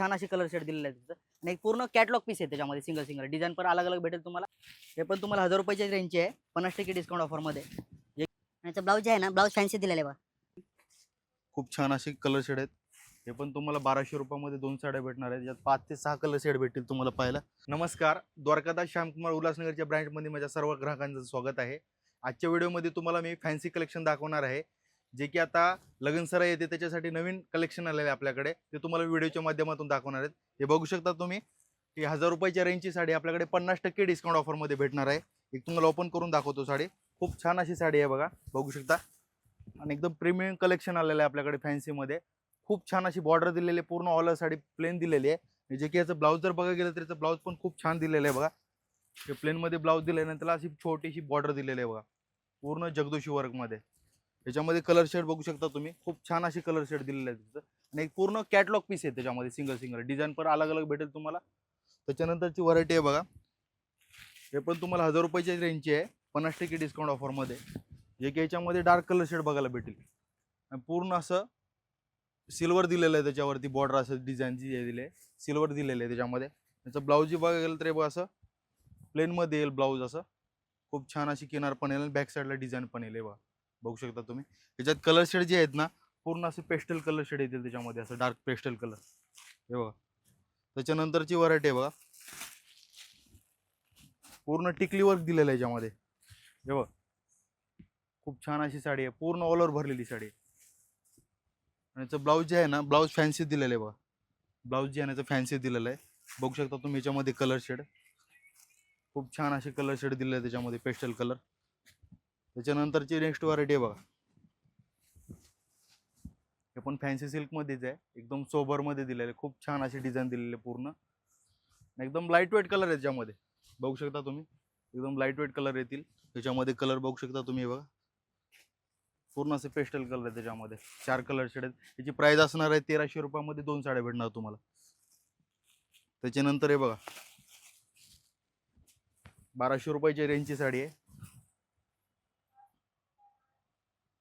छान अशी colour shade दिलेले आहे तिथं. आणि एक पूर्ण कॅटलॉग पीस आहे त्याच्यामध्ये सिंगल सिंगल डिझाईन पण अलग अलग भेटेल तुम्हाला. हे पण तुम्हाला हजार रुपयाच्या रेंजची आहे. पन्नास टक्के डिस्काउंट ऑफरमध्ये याचं ब्लाऊज आहे ना ब्लाऊज फॅन्सी दिलेलं आहे बा खूप छान असे कलर शेड आहेत. हे पण तुम्हाला बाराशे रुपयामध्ये दोन साड्या भेटणार आहेत. यात पाच ते सहा कलर शेड भेटतील तुम्हाला पाहायला. नमस्कार द्वारकादास श्यामकुमार उल्हासनगरच्या ब्रँचमध्ये माझ्या सर्व ग्राहकांचं स्वागत आहे. आजच्या व्हिडिओमध्ये तुम्हाला मी फॅन्सी कलेक्शन दाखवणार आहे. जे की आता लगनसरा येते त्याच्यासाठी नवीन कलेक्शन आलेलं आहे आपल्याकडे. ते तुम्हाला व्हिडिओच्या माध्यमातून दाखवणार आहेत. हे बघू शकता तुम्ही की हजार रुपयाच्या रेंजची साडी आपल्याकडे पन्नास टक्के डिस्काउंट ऑफरमध्ये भेटणार आहे. एक तुम्हाला ओपन करून दाखवतो साडी. खूप छान अशी साडी आहे बघा. बघू शकता. आणि एकदम प्रीमियम कलेक्शन आलेलं आहे आपल्याकडे फॅन्सीमध्ये खूप छान अशी बॉर्डर दिलेली आहे. पूर्ण ऑलर साडी प्लेन दिलेली आहे. जे की याचं ब्लाऊज जर बघा गेलं तर याचं ब्लाऊज पण खूप छान दिलेलं आहे बघा. हे प्लेनमध्ये ब्लाऊज दिलेलं आहे. त्याला अशी छोटीशी बॉर्डर दिलेली आहे बघा. पूर्ण जगदोशी वर्कमध्ये त्याच्यामध्ये कलर शेड बघू शकता तुम्ही. खूप छान अशी कलर शेड दिलेले आहे तिथं. आणि एक पूर्ण कॅटलॉग पीस आहे त्याच्यामध्ये सिंगल सिंगल डिझाईन पण अलग अलग भेटेल तुम्हाला. त्याच्यानंतरची व्हरायटी आहे बघा. हे पण तुम्हाला हजार रुपयाच्या रेंजची आहे. पन्नास टक्के डिस्काउंट ऑफरमध्ये जे की याच्यामध्ये डार्क कलर शेड बघायला भेटेल. आणि पूर्ण असं सिल्वर दिलेलं आहे त्याच्यावरती बॉर्डर असं डिझाईनची हे दिली आहे सिल्वर दिलेलं आहे त्याच्यामध्ये. त्याचं ब्लाऊज बघायला गेलं तर बघा असं प्लेनमध्ये येईल ब्लाऊज असं. खूप छान अशी किनार पण येईल बॅक साईडला डिझाईन पण येईल बघा. बघू शकता तुम्ही. त्याच्यात कलर शेड जे आहेत ना पूर्ण असे पेस्टल कलर शेड येतील त्याच्यामध्ये असं डार्क पेस्टल कलर हे बघा. त्याच्यानंतरची व्हरायटी आहे बघा. पूर्ण टिकली वर्क दिलेलं आहे याच्यामध्ये. हे बघा. खूप छान अशी साडी आहे. पूर्ण ऑल ओव्हर भरलेली साडी आहे. आणि याचं ब्लाऊज जे आहे ना ब्लाऊज फॅन्सी दिलेलं आहे बघा. ब्लाऊज जे आहे ना याचं फॅन्सी दिलेलं आहे. बघू शकता तुम्ही याच्यामध्ये कलर शेड खूप छान असे कलर शेड दिले आहे त्याच्यामध्ये पेस्टल कलर त्याच्यानंतरची नेक्स्ट व्हरायटी आहे बघा. हे पण फॅन्सी सिल्कमध्येच आहे. एकदम सोबरमध्ये दिलेले. खूप छान अशी डिझाईन दिलेली पूर्ण. एकदम लाइट वेट कलर आहे त्याच्यामध्ये. बघू शकता तुम्ही. एकदम लाइट वेट कलर येतील. त्याच्यामध्ये कलर बघू शकता तुम्ही बघा. पूर्ण असे पेस्टल कलर आहे त्याच्यामध्ये. चार कलर शेड आहेत. त्याची प्राइस असणार आहे तेराशे रुपयामध्ये दोन साड्या भेटणार तुम्हाला. त्याच्यानंतर हे बघा. बाराशे रुपयाची रेंजची साडी आहे.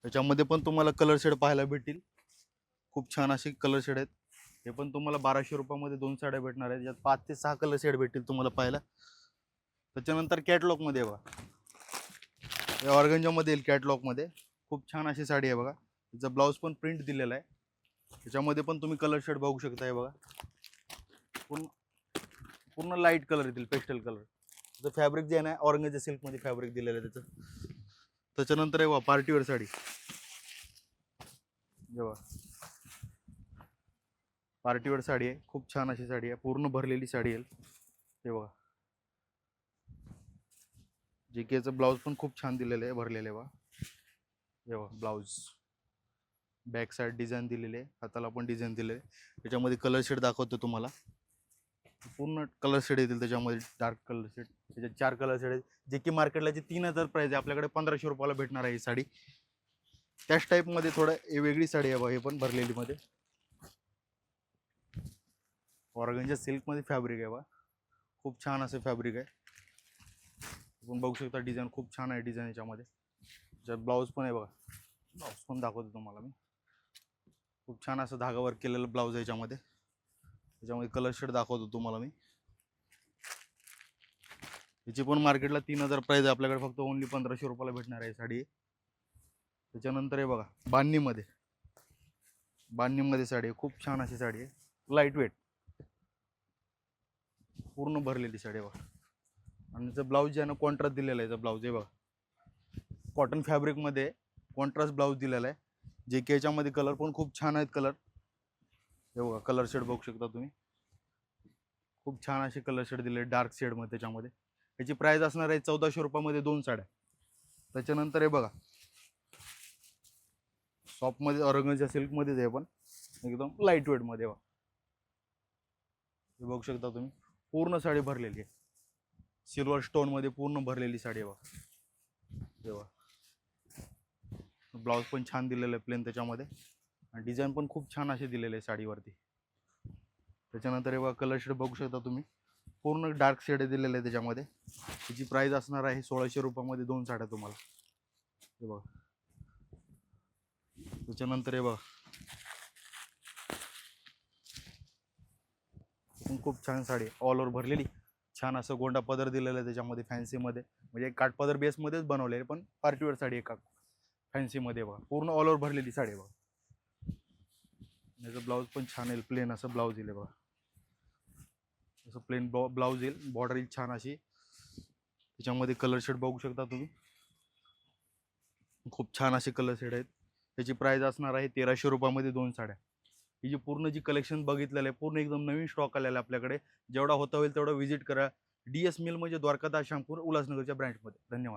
त्याच्यामध्ये पण तुम्हाला कलर शेड पाहायला भेटतील. खूप छान असे कलर शेड आहेत. हे पण तुम्हाला बाराशे रुपयामध्ये दोन साड्या भेटणार आहेत. यात पाच ते सहा कलर शेड भेटतील तुम्हाला पाहायला. त्याच्यानंतर कॅटलॉगमध्ये बघा. या ऑर्गंजामध्ये येईल कॅटलॉगमध्ये खूप छान अशी साडी आहे बघा. तिचा ब्लाऊज पण प्रिंट दिलेला आहे. त्याच्यामध्ये पण तुम्ही कलर शेड बघू शकता हे बघा. पूर्ण पूर्ण लाइट कलर येतील पेस्टल कलर त्याचं फॅब्रिक जे आहे ना ऑरेंज सिल्कमध्ये फॅब्रिक दिलेलं आहे त्याचं. त्याच्यानंतर आहे पार्टीवर पार्टीवेअर साडी. जेव्हा पार्टीवेअर साडी आहे. खूप छान अशी साडी आहे. पूर्ण भरलेली साडी आहे. हे बघा. जे केचं ब्लाऊज पण खूप छान दिलेलं आहे भरलेले आहे बघा हे बघा ब्लाऊज बॅक साईड डिझाईन दिलेली आहे. हाताला पण डिझाईन दिले आहे. त्याच्यामध्ये कलर शेड दाखवतो तुम्हाला. पूर्ण कलर शेड येतील त्याच्यामध्ये. डार्क कलर शेड त्याच्यात चार कलर शेड आहेत. जे की मार्केटला जे तीन हजार प्राईज आहे आपल्याकडे पंधराशे रुपयाला भेटणार आहे ही साडी. त्याच टाईपमध्ये थोडं हे वेगळी साडी आहे बघा हे पण भरलेली मध्ये. ऑर्गनच्या सिल्कमध्ये फॅब्रिक आहे बा. खूप छान असं फॅब्रिक आहे. आपण बघू शकता डिझाईन खूप छान आहे डिझाईन याच्यामध्ये. त्याच्यात ब्लाऊज पण आहे बघा. ब्लाऊज पण दाखवतो तुम्हाला मी. खूप छान असं धागावर केलेलं ब्लाऊज आहे याच्यामध्ये. त्याच्यामध्ये कलर शेड दाखवतो तुम्हाला मी. याची पण मार्केटला तीन हजार प्राईज आहे. आपल्याकडे फक्त ओनली पंधराशे रुपयाला भेटणार आहे साडी. त्याच्यानंतर आहे बघा बांधणीमध्ये. बांधणीमध्ये साडी आहे. खूप छान अशी साडी आहे. लाइट वेट पूर्ण भरलेली साडी आहे बघा. आणि त्याचं ब्लाऊज जे आहे ना कॉन्ट्रास्ट दिलेला आहे याचं ब्लाऊज आहे बघा. कॉटन फॅब्रिकमध्ये कॉन्ट्रास्ट ब्लाऊज दिलेला आहे. जे की याच्यामध्ये कलर पण खूप छान आहेत कलर हे बघा कलर शेड बघू शकता तुम्ही. खूप छान असे कलर शेड दिले डार्क शेडमध्ये त्याच्यामध्ये. ह्याची प्राईस असणार आहे चौदाशे रुपयामध्ये दोन साड्या. त्याच्यानंतर हे बघा. शॉपमध्ये ऑर्गनच्या सिल्कमध्येच आहे पण. एकदम लाइट वेटमध्ये बघा. हे बघू शकता तुम्ही. पूर्ण साडी भरलेली आहे. सिल्वर स्टोनमध्ये पूर्ण भरलेली साडी आहे बघा. तेव्हा ब्लाऊज पण छान दिलेलं आहे प्लेन त्याच्यामध्ये. आणि डिझाईन पण खूप छान असे दिलेले आहे साडीवरती. त्याच्यानंतर हे बघा कलर शेड बघू शकता तुम्ही. पूर्ण डार्क शेड दिलेलं आहे त्याच्यामध्ये. त्याची प्राईस असणार आहे सोळाशे रुपयामध्ये दोन साड्या तुम्हाला. हे बघा. त्याच्यानंतर हे बघा. पण खूप छान साडी ऑल ओव्हर भरलेली. छान असं गोंडा पदर दिलेलं आहे त्याच्यामध्ये फॅन्सीमध्ये म्हणजे काठपदर बेसमध्येच बनवलेले पण पार्टीवेअर साडी एका फॅन्सीमध्ये बघा. पूर्ण ऑल ओव्हर भरलेली साडी बघा. याचं ब्लाऊज पण छान येईल प्लेन असं ब्लाऊज येईल बघा. असं प्लेन ब्लाऊज येईल. बॉर्डर येईल छान अशी. त्याच्यामध्ये कलर शेड बघू शकता तुम्ही. खूप छान असे कलर शेड आहेत. त्याची प्राईज असणार आहे तेराशे रुपयामध्ये दोन साड्या. ही जी पूर्ण जी कलेक्शन बघितलेलं आहे पूर्ण एकदम नवीन स्टॉक आलेला आहे आपल्याकडे. जेवढा होता होईल तेवढा व्हिजिट करा. डी एस मिल म्हणजे द्वारकादास शामपूर उल्हासनगरच्या ब्रँचमध्ये धन्यवाद.